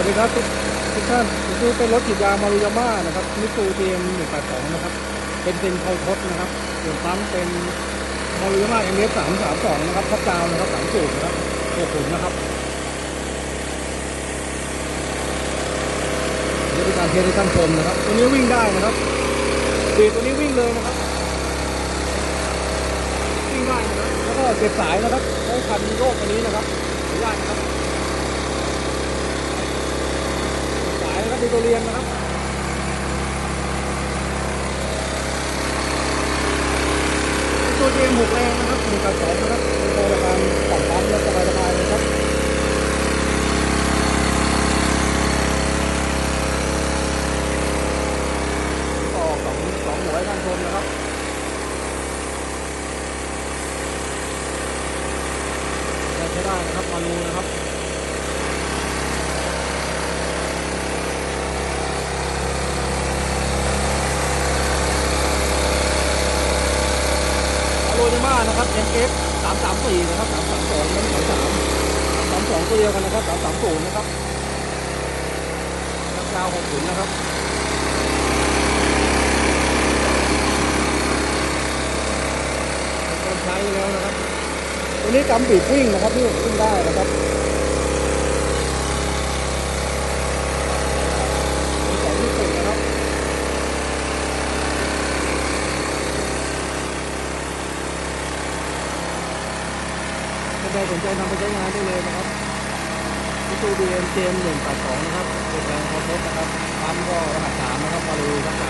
วัสดีครับทุกทุกท่านนี่เป็นรถฉีดยามารุยาม่านะครับมิสูเทียมหนึ่งแปดสองนะครับ เป็นเป็นเขาทดนะครับส่วนปั๊มเป็นมารุยาม่าเอ็มเอสสามสามสองนะครับพับดาวนะครับสามสูบนะครับตัวขุนนะครับนี่เป็นการเทสให้ท่านชมนะครับ ตัวนี้วิ่งได้นะครับบีตัวนี้วิ่งเลยนะครับ วิ่งได้นะครับ แล้วก็เก็บสายนะครับใช้คันโยกตัวนี้นะครับขออนุญาตนะครับ สายนะครับเป็นตัวเรียนนะครับตัวเรียนหกแรงนะครับหนึ่งกับสองนะครับเป็นตัวการปั่นปั๊มและสบายสบายๆเลยครับต่อสองสองหัวให้ท่านชมนะครับใช้ได้นะครับมานูนะครับ อโรนิมานะครับ MF สามสามสี่นะครับสามสามสองนั่นสามสามสามสองตัวเดียวกันนะครับสามสามศูนย์นะครับยาวหกศูนย์นะครับใช้แล้วนะครับ ตัวนี้กำบีบวิ่งนะครับพี่วิ่งได้นะครับเป็นสองที่สุดนะครับ ถ้า ใครสนใจนำไปใช้งานได้เลยนะครับพิสูบีเอ็มเจมหนึ่งแปดสองนะครับเป็นแรงคอร์สนะครับปั๊มก็รหัสสามนะครับมาเลยทักาวนะครับ